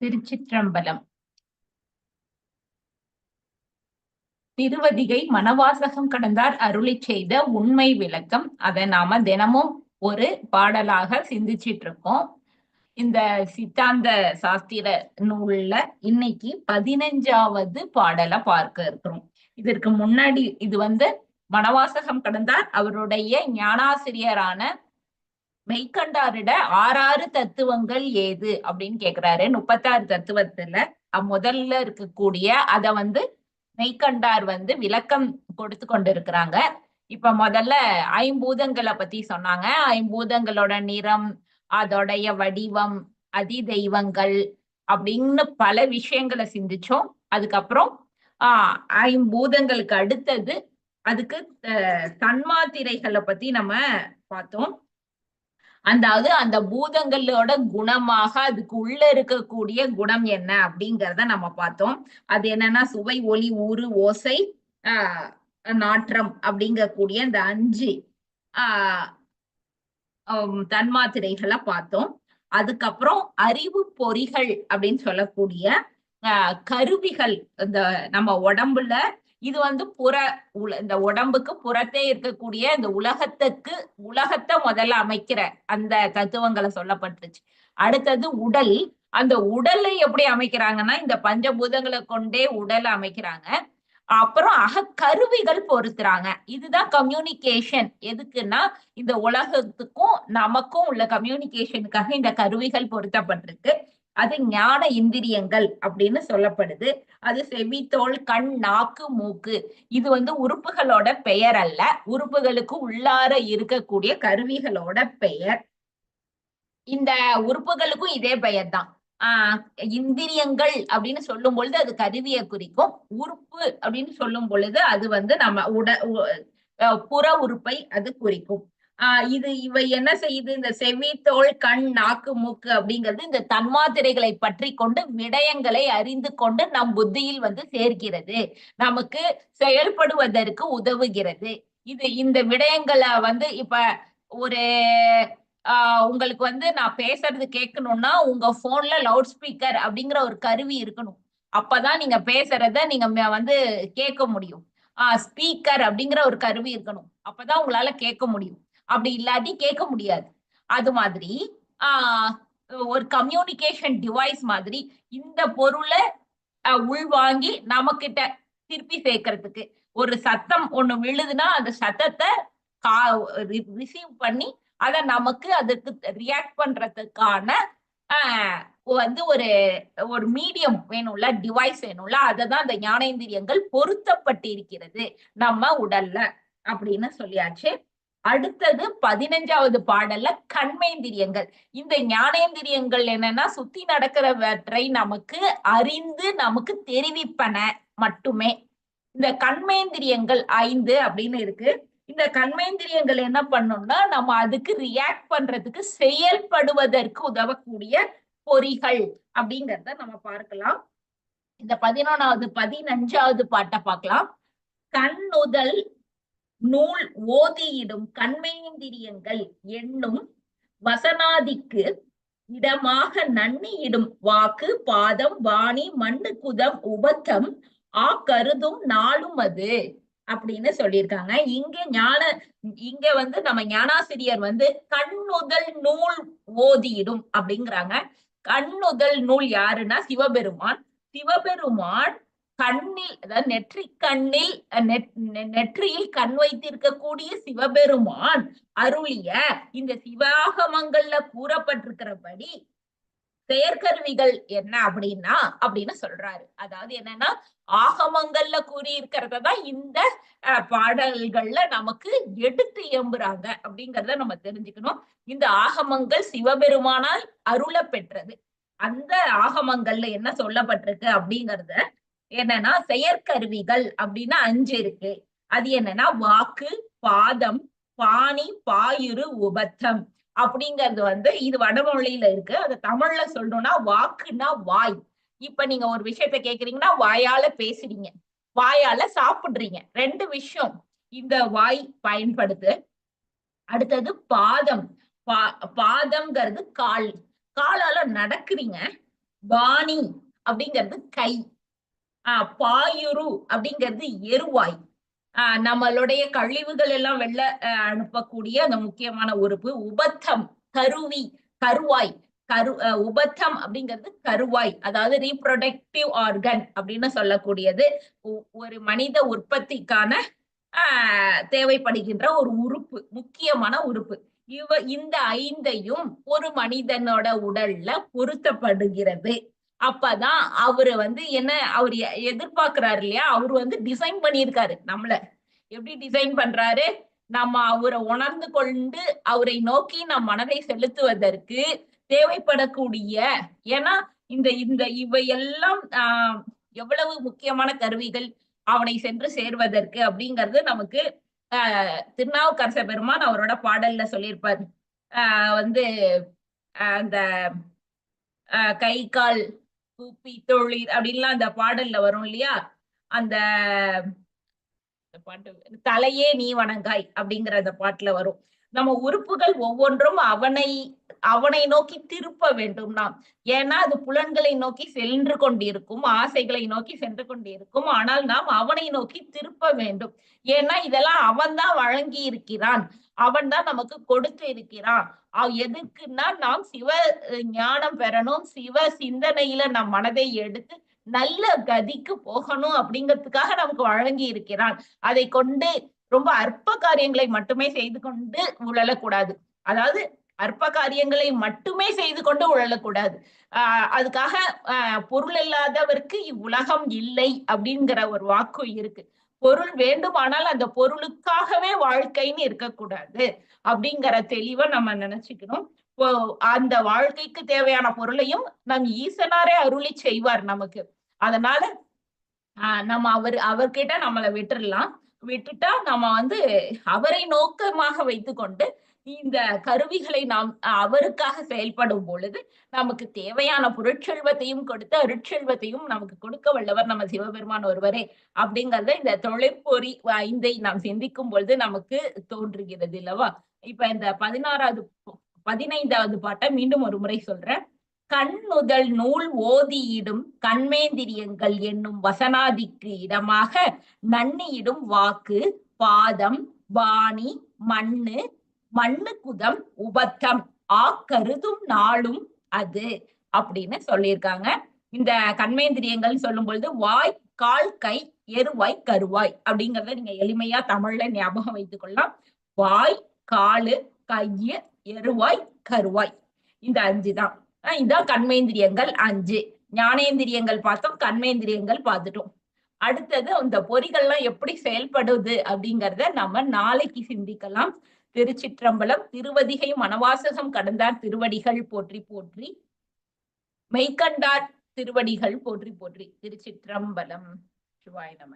திருச்சிற்றம்பலம். திருவதிகை மனவாசகம் கடந்தார் அருளி செய்த உண்மை விளக்கம். அதை நாம தினமும் ஒரு பாடலாக சிந்திச்சிட்டு இருக்கோம் இந்த சித்தாந்த சாஸ்திர நூல்ல இன்னைக்கு பதினஞ்சாவது பாடலை பார்க்க இருக்கிறோம். இதற்கு முன்னாடி இது வந்து மனவாசகம் கடந்தார். அவருடைய ஞானாசிரியரான மெய்கண்டாரிட ஆறாறு தத்துவங்கள் ஏது அப்படின்னு கேக்குறாரு. முப்பத்தாறு தத்துவத்துல முதல்ல இருக்கக்கூடிய அத வந்து மெய்கண்டார் வந்து விளக்கம் கொடுத்து கொண்டு இருக்கிறாங்க இப்ப முதல்ல ஐம்பூதங்களை பத்தி சொன்னாங்க. ஐம்பூதங்களோட நிறம் அதோடைய வடிவம் அதி தெய்வங்கள் அப்படின்னு பல விஷயங்களை சிந்திச்சோம். அதுக்கப்புறம் ஆஹ் ஐம்பூதங்களுக்கு அடுத்தது அதுக்கு தன்மாத்திரைகளை பத்தி நம்ம பார்த்தோம். அதாவது அந்த பூதங்களோட குணமாக அதுக்கு உள்ள இருக்கக்கூடிய குணம் என்ன அப்படிங்கிறத நம்ம பார்த்தோம். அது என்னன்னா சுவை ஒளி ஊறு ஓசை ஆஹ் நாற்றம் அப்படிங்கக்கூடிய இந்த அஞ்சு ஆஹ் தன்மாத்திரைகளை பார்த்தோம். அதுக்கப்புறம் அறிவு பொறிகள் அப்படின்னு சொல்லக்கூடிய கருவிகள் இந்த நம்ம உடம்புல இது வந்து புற இந்த உடம்புக்கு புறத்தே இருக்கக்கூடிய இந்த உலகத்துக்கு உலகத்தை முதல்ல அமைக்கிற அந்த தத்துவங்களை சொல்லப்பட்டுருச்சு. அடுத்தது உடல். அந்த உடலை எப்படி அமைக்கிறாங்கன்னா இந்த பஞ்சபூதங்களை கொண்டே உடலை அமைக்கிறாங்க. அப்புறம் அகக்கருவிகள் பொருத்துறாங்க. இதுதான் கம்யூனிகேஷன் எதுக்குன்னா இந்த உலகத்துக்கும் நமக்கும் உள்ள கம்யூனிகேஷனுக்காக இந்த கருவிகள் பொருத்தப்பட்டிருக்கு. அது ஞான இந்திரியங்கள் அப்படின்னு சொல்லப்படுது. அது செவி தோல் கண் நாக்கு மூக்கு. இது வந்து உறுப்புகளோட பெயர் அல்ல. உறுப்புகளுக்கு உள்ளார இருக்கக்கூடிய கருவிகளோட பெயர். இந்த உறுப்புகளுக்கும் இதே பெயர் தான். ஆஹ் இந்திரியங்கள் அப்படின்னு சொல்லும் பொழுது அது கருவியை குறிக்கும். உறுப்பு அப்படின்னு சொல்லும் பொழுது அது வந்து நம்ம உட புற உறுப்பை அது குறிக்கும். ஆஹ் இது இவை என்ன செய்யுது இந்த செவி தோல் கண் நாக்கு மூக்கு அப்படிங்கிறது இந்த தன்மாத்திரைகளை பற்றி கொண்டு விடயங்களை அறிந்து கொண்டு நம் புத்தியில் வந்து சேர்க்கிறது நமக்கு செயல்படுவதற்கு உதவுகிறது. இது இந்த விடயங்களை வந்து இப்ப ஒரு ஆஹ் உங்களுக்கு வந்து நான் பேசுறது கேட்கணும்னா உங்க போன்ல லவுட் ஸ்பீக்கர் அப்படிங்கிற ஒரு கருவி இருக்கணும். அப்பதான் நீங்க பேசுறத நீங்க வந்து கேட்க முடியும். ஆஹ் ஸ்பீக்கர் அப்படிங்கிற ஒரு கருவி இருக்கணும். அப்பதான் உங்களால கேட்க முடியும். அப்படி இல்லாட்டி கேட்க முடியாது. அது மாதிரி ஆஹ் ஒரு கம்யூனிகேஷன் டிவைஸ் மாதிரி இந்த பொருளை உள்வாங்கி நமக்கிட்ட திருப்பி சேர்க்கறதுக்கு. ஒரு சத்தம் ஒண்ணு விழுதுன்னா அந்த சத்தத்தை கா ரிசீவ் பண்ணி அதை நமக்கு அதுக்கு ரியாக்ட் பண்றதுக்கான வந்து ஒரு ஒரு மீடியம் வேணும்ல டிவைஸ் வேணும்ல அதை தான் அந்த ஞானேந்திரியங்கள் பொருத்தப்பட்டிருக்கிறது நம்ம உடல்ல அப்படின்னு சொல்லியாச்சு. அடுத்தது பதினஞ்சாவது பாடல்ல கண்மேந்திரியங்கள். இந்த ஞானேந்திரியங்கள் என்னன்னா சுத்தி நடக்கிறவற்றை நமக்கு அறிந்து நமக்கு தெரிவிப்பன மட்டுமே. இந்த கண்மேந்திரியங்கள் ஐந்து அப்படின்னு இருக்கு. இந்த கண்மேந்திரியங்கள் என்ன பண்ணும்னா நம்ம அதுக்கு ரியாக்ட் பண்றதுக்கு செயல்படுவதற்கு உதவக்கூடிய பொறிகள் அப்படிங்கிறத நம்ம பார்க்கலாம். இந்த பதினொன்னாவது பதினஞ்சாவது பாட்டை பார்க்கலாம். கண்ணுதல் நூல் ஓதியிடும் கண்மேந்திரியங்கள் என்னும் வசனாதிக்கு இடமாக நன்னியிடும் வாக்கு பாதம் வாணி மண்ணு குதம் உபத்தம் ஆ கருதும் நாளும் அது அப்படின்னு சொல்லியிருக்காங்க. இங்க ஞான இங்க வந்து நம்ம ஞானாசிரியர் வந்து கண்ணுதல் நூல் ஓதியிடும் அப்படிங்கிறாங்க. கண்ணுதல் நூல் யாருன்னா சிவபெருமான். சிவபெருமான் கண்ணில் அதாவது நெற்றி கண்ணில் நெற்றியில் கண் வைத்திருக்கக்கூடிய சிவபெருமான் அருளிய இந்த சிவாகமங்கள்ல கூறப்பட்டிருக்கிறபடி செயற்கருவிகள் என்ன அப்படின்னா அப்படின்னு சொல்றாரு. அதாவது என்னன்னா ஆகமங்கள்ல கூறியிருக்கிறத தான் இந்த பாடல்கள்ல நமக்கு எடுத்து எம்புறாங்க அப்படிங்கறத நம்ம தெரிஞ்சுக்கணும். இந்த ஆகமங்கள் சிவபெருமானால் அருள பெற்றது அந்த ஆகமங்கள்ல என்ன சொல்லப்பட்டிருக்கு அப்படிங்கறத என்னன்னா செயற்கருவிகள் அப்படின்னு அஞ்சு இருக்கு. அது என்னன்னா வாக்கு பாதம் பாணி பாயுரு உபத்தம் அப்படிங்கிறது வந்து இது வடமொழியில இருக்கு. அது தமிழ்ல சொல்லணும்னா வாக்குன்னா வாய். இப்ப நீங்க ஒரு விஷயத்த கேக்குறீங்கன்னா வாயால பேசுறீங்க. வாயால சாப்பிடுறீங்க. ரெண்டு விஷயம் இந்த வாய் பயன்படுது. அடுத்தது பாதம். பா பாதம்ங்கிறது கால். காலால நடக்கிறீங்க. பாணி அப்படிங்கிறது கை. ஆஹ் பாயுரு அப்படிங்கிறது எருவாய். ஆஹ் நம்மளுடைய கழிவுகள் எல்லாம் வெளில அனுப்பக்கூடிய அந்த முக்கியமான உறுப்பு உபத்தம் கருவி கருவாய். கரு உபத்தம் அப்படிங்கிறது கருவாய் அதாவது ரீப்ரொடக்டிவ் ஆர்கன் அப்படின்னு சொல்லக்கூடியது. ஒ- ஒரு மனித உற்பத்திக்கான ஆஹ் தேவைப்படுகின்ற ஒரு உறுப்பு முக்கியமான உறுப்பு. இவ இந்த ஐந்தையும் ஒரு மனிதனோட உடல்ல பொருத்தப்படுகிறது. அப்பதான் அவரு வந்து என்ன அவர் எ- எதிர்பார்க்கிறாரு இல்லையா? அவர் வந்து டிசைன் பண்ணியிருக்காரு நம்மள. எப்படி டிசைன் பண்றாரு? நம்ம அவரை உணர்ந்து கொண்டு அவரை நோக்கி நம் மனதை செலுத்துவதற்கு தேவைப்படக்கூடிய ஏன்னா இந்த இந்த இவையெல்லாம் ஆஹ் எவ்வளவு முக்கியமான கருவிகள் அவனை சென்று சேர்வதற்கு அப்படிங்கிறது நமக்கு ஆஹ் திருநாவுக்கரச பெருமான் அவரோட பாடல்ல சொல்லியிருப்பார். ஆஹ் வந்து அந்த ஆஹ் கை கால் கூப்பி தொழில் அப்படின்லாம் அந்த பாடல்ல வரும் இல்லையா? அந்த பாட்டு தலையே நீ வணங்காய் அப்படிங்கிற அந்த பாட்டுல வரும். நம்ம உறுப்புகள் ஒவ்வொன்றும் அவனை அவனை நோக்கி திருப்ப வேண்டும் நாம். ஏன்னா அது புலன்களை நோக்கி சென்று கொண்டிருக்கும் ஆசைகளை நோக்கி சென்று கொண்டிருக்கும். ஆனால் நாம் அவனை நோக்கி திருப்ப வேண்டும். ஏன்னா இதெல்லாம் அவன்தான் வழங்கி இருக்கிறான் அவன் தான் நமக்கு கொடுத்து இருக்கிறான். எதுக்குன்னா நாம் சிவ ஞானம் பெறணும். சிவ சிந்தனையில நம் மனதை எடுத்து நல்ல கதிக்கு போகணும் அப்படிங்கிறதுக்காக நமக்கு வழங்கி இருக்கிறான் அதை கொண்டு ரொம்ப அற்ப காரியங்களை மட்டுமே செய்து கொண்டு உழலக்கூடாது. அதாவது அற்ப காரியங்களை மட்டுமே செய்து கொண்டு உழலக்கூடாது. ஆஹ் அதுக்காக அஹ் பொருள் இல்லாதவருக்கு இவ்வுலகம் இல்லை அப்படிங்கிற ஒரு வாக்கு இருக்கு. பொருள் வேண்டுமானால் அந்த பொருளுக்காகவே வாழ்க்கைன்னு இருக்கக்கூடாது. அப்படிங்கிற தெளிவை நம்ம நினைச்சுக்கணும். அந்த வாழ்க்கைக்கு தேவையான பொருளையும் நம் ஈசனாரே அருளி செய்வார் நமக்கு. அதனால ஆஹ் நம்ம அவர் அவர்கிட்ட நம்மளை விட்டுறலாம். விட்டுட்டா நம்ம வந்து அவரை நோக்கமாக வைத்துக்கொண்டு இந்த கருவிகளை நாம் அவருக்காக செயல்படும் பொழுது நமக்கு தேவையான பொருட்செல்வத்தையும் கொடுத்து அருட்செல்வத்தையும் நமக்கு கொடுக்க வல்லவர் நம்ம சிவபெருமான் ஒருவரே அப்படிங்கறத இந்த தொழிற்பொறி ஐந்தை நாம் சிந்திக்கும் பொழுது நமக்கு தோன்றுகிறது இல்லவா? இப்ப இந்த பதினாறாவது பதினைந்தாவது பாட்டை மீண்டும் ஒரு முறை சொல்றேன். கண் முதல் நூல் ஓதியிடும் கண்மேந்திரியங்கள் என்னும் வசனாதிக்கு இடமாக நன்னியிடும் வாக்கு பாதம் பாணி மண்ணு மண்ணு குதம் உபத்தம் ஆ கருதும் நாளும் அது அப்படின்னு சொல்லியிருக்காங்க. இந்த கண்மேந்திரியங்கள் சொல்லும் பொழுது வாய் கால் கை எருவாய் கருவாய் அப்படிங்கறத நீங்க எளிமையா தமிழ்ல ஞாபகம் வைத்துக் கொள்ளலாம். வாய் காலு கைய எருவாய் கருவாய். இந்த அஞ்சு தான். ஆஹ் இதான் கண்மேந்திரியங்கள் அஞ்சு. ஞானேந்திரியங்கள் பார்த்தோம் கண்மேந்திரியங்கள் பார்த்துட்டோம். அடுத்தது அந்த பொறிகள்லாம் எப்படி செயல்படுது அப்படிங்கறத நம்ம நாளைக்கு சிந்திக்கலாம். திருச்சிற்றம்பலம் திருவதிகை மனவாசகம் கடந்தார் திருவடிகள் போற்றி போற்றி. மெய்கண்டார் திருவடிகள் போற்றி போற்றி. திருச்சிற்றம்பலம். சிவாய நம.